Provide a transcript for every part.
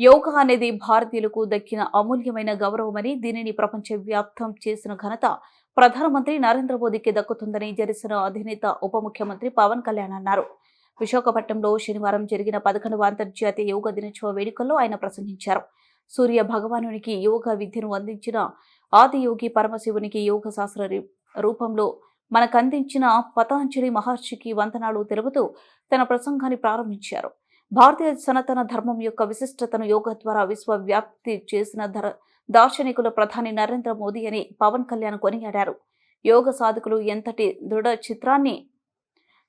యోగా అనేది భారతీయులకు దక్కిన అమూల్యమైన గౌరవమని దీనిని ప్రపంచ వ్యాప్తం చేసిన ఘనత ప్రధానమంత్రి నరేంద్ర మోదీకి దక్కుతుందని జనసేన అధినేత ఉప ముఖ్యమంత్రి పవన్ కళ్యాణ్ అన్నారు. విశాఖపట్నంలో శనివారం జరిగిన పదకొండవ అంతర్జాతీయ యోగా దినోత్సవ వేడుకల్లో ఆయన ప్రసంగించారు. సూర్య భగవానునికి యోగా విద్యను అందించిన ఆదియోగి పరమశివునికి యోగ శాస్త్ర రూపంలో మనకందించిన పతాంజలి మహర్షికి వందనాలు తెలుపుతూ తన ప్రసంగాన్ని ప్రారంభించారు. భారతీయ సనాతన ధర్మం యొక్క విశిష్టతను యోగా ద్వారా విశ్వవ్యాప్తి చేసిన ధర దార్శనికుల ప్రధాని నరేంద్ర మోదీ అని పవన్ కళ్యాణ్ కొనియాడారు. యోగ సాధకులు ఎంతటి దృఢ చిత్రాన్ని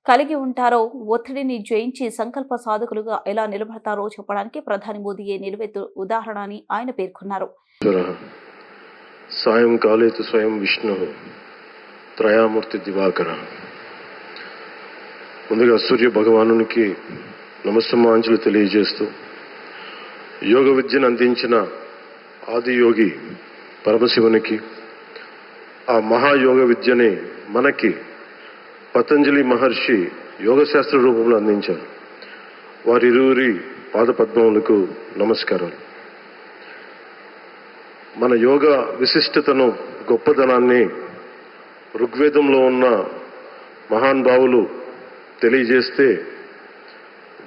కలిగి ఉంటారో ఒత్తిడిని జయించి సంకల్ప సాధకులుగా ఎలా నిలబడతారో చెప్పడానికి ప్రధాని మోదీయే నిలువెత్తు ఉదాహరణ అని ఆయన పేర్కొన్నారు. సాయం సాయంకాలే స్వయం విష్ణు త్రయామూర్తి దివాకర. ముందుగా సూర్య భగవానునికి నమస్సమాంజలు తెలియజేస్తూ యోగ విద్యను అందించిన ఆది యోగి పరమశివునికి ఆ మహాయోగ విద్యని మనకి పతంజలి మహర్షి యోగశాస్త్ర రూపంలో అందించారు. వారిరువురి పాదపద్మములకు నమస్కారాలు. మన యోగ విశిష్టతను గొప్పదనాన్ని ఋగ్వేదంలో ఉన్న మహానుభావులు తెలియజేస్తే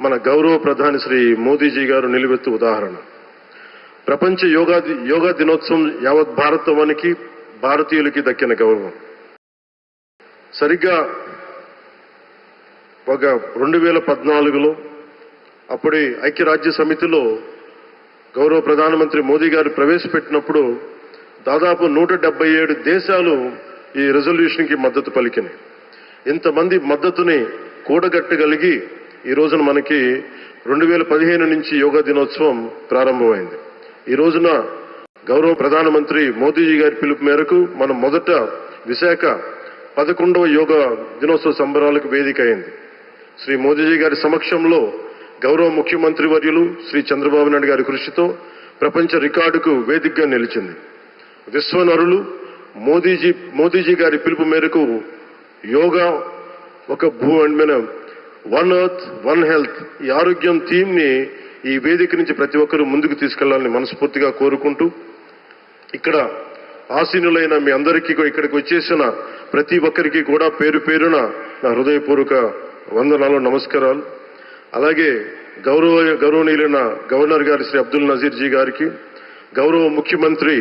మన గౌరవ ప్రధాని శ్రీ మోదీజీ గారు నిలువెత్తు ఉదాహరణ. ప్రపంచ యోగా యోగా దినోత్సవం యావత్ భారతవానికి భారతీయులకి దక్కిన గౌరవం. సరిగ్గా ఒక రెండు వేల పద్నాలుగులో అప్పటి ఐక్యరాజ్య సమితిలో గౌరవ ప్రధానమంత్రి మోదీ గారు ప్రవేశపెట్టినప్పుడు దాదాపు నూట డెబ్బై ఏడు దేశాలు ఈ రెజల్యూషన్కి మద్దతు పలికినాయి. ఇంతమంది మద్దతుని కూడగట్టగలిగి ఈ రోజున మనకి రెండు వేల పదిహేను నుంచి యోగా దినోత్సవం ప్రారంభమైంది. ఈ రోజున గౌరవ ప్రధానమంత్రి మోదీజీ గారి పిలుపు మేరకు మనం మొదట విశాఖ పదకొండవ యోగా దినోత్సవ సంబరాలకు వేదిక అయింది శ్రీ మోదీజీ గారి సమక్షంలో గౌరవ ముఖ్యమంత్రి వర్యులు శ్రీ చంద్రబాబు నాయుడు గారి కృషితో ప్రపంచ రికార్డుకు వేదికగా నిలిచింది. విశ్వనరులు మోదీజీ మోదీజీ గారి పిలుపు మేరకు యోగా ఒక భూ and one earth one health ఈ ఆరోగ్యం థీమ్ని ఈ వేదిక నుంచి ప్రతి ఒక్కరూ ముందుకు తీసుకెళ్ళాలని మనస్ఫూర్తిగా కోరుకుంటూ ఇక్కడ ఆసీనులైన మీ అందరికీ ఇక్కడికి వచ్చేసిన ప్రతి ఒక్కరికి కూడా పేరు పేరున నా హృదయపూర్వక వందనాలు నమస్కారాలు. అలాగే గౌరవ గౌరవనీయులైన గవర్నర్ గారి శ్రీ అబ్దుల్ నజీర్ జీ గారికి గౌరవ ముఖ్యమంత్రి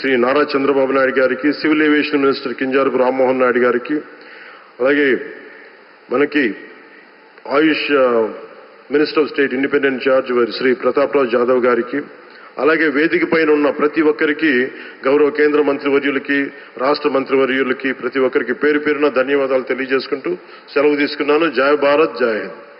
Shri Nara Chandrababu Naidu garu civil aviation minister Kinjarapu Rammohan Naidu garu అలాగే మనకి Ayush minister of state independent charge వారి శ్రీ ప్రతాప్రాజ్ జాదవ్ గారికి అలాగే వేదిక పైన ఉన్న ప్రతి ఒక్కరికి గౌరవ కేంద్ర మంత్రివర్యులకి రాష్ట్ర మంత్రివర్యులకి ప్రతి ఒక్కరికి పేరు పేరున ధన్యవాదాలు తెలియజేసుకుంటూ సెలవు తీసుకున్నాను. జయ భారత్ జయ హింద్.